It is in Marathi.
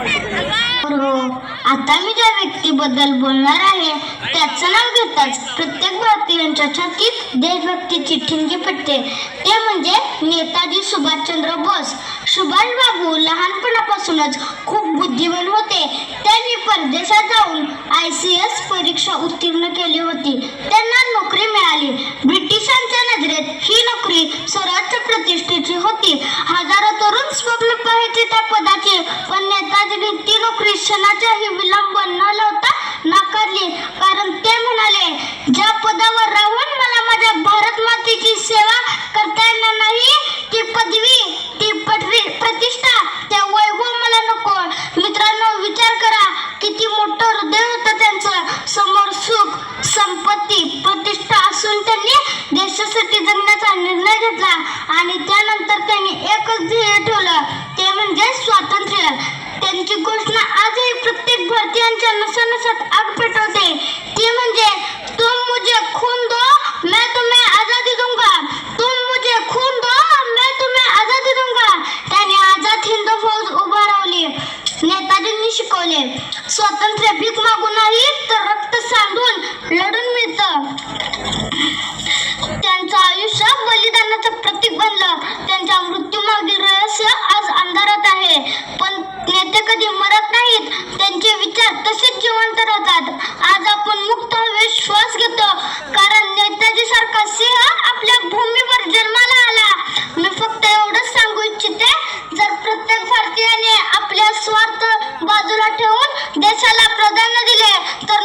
हो आता मी ज्या व्यक्तीबद्दल बोलणार आहे त्याचं नाव घेताच प्रत्येक भारतीयांच्या छातीत देशभक्तीची ठिणगी पडते. ते म्हणजे नेताजी सुभाषचंद्र बोस. सुभाष बाबू लहानपणापासूनच खूप बुद्धिमान होते. त्यांनी परदेशात जाऊन आय सी एस परीक्षा उत्तीर्ण केली होती. त्यांना नोकरी मिळाली. ब्रिटिशांच्या नजरेत ही नोकरी सर्वोच्च प्रतिष्ठेची होती. हजारो तरुण स्वप्न पाहायचे त्या पदाचे पण शिक्षणाचाही विलंब न लावता नाकारली. कारण ते म्हणाले ज्या पदावर राहून मला माझ्या भारत मातेची सेवा करता येणार नाही ती पदवी ती पदवी प्रतिष्ठा त्या वैभव मला नको. मित्रांनो विचार करा किती मोठं हृदय होतं त्यांचं. समोर सुख संपत्ती प्रतिष्ठा असून त्यांनी देशासाठी जगण्याचा निर्णय घेतला आणि त्यानंतर त्यांनी एकच ध्येय ठेवलं. ते म्हणजे स्वातंत्र्य. त्यांची घोषणा आजही प्रत्येक भारतीयांच्या नसानसात आग पेटवते. ती म्हणजे तुम मुझे खून दो मैं तुम्हें आजादी दूंगा. तुम मुझे खून दो मैं तुम्हें आजादी दूंगा. त्याने आझाद हिंद फौज उभारवली. नेताजींनी शिकवले. स्वातंत्र्य भीक मागून नाही तर रक्त सांडून लढून मिळतं. तसेच जिवंत राहतात. आज आपण मुक्त हवेत श्वास घेतो. कारण नेताजी सारखा सिंह आपल्या भूमीवर जन्माला आला. मी फक्त एवढंच सांगू इच्छिते जर प्रत्येक भारतीयाने आपल्या स्वार्थ बाजूला ठेवून देशाला प्राधान्य दिले तर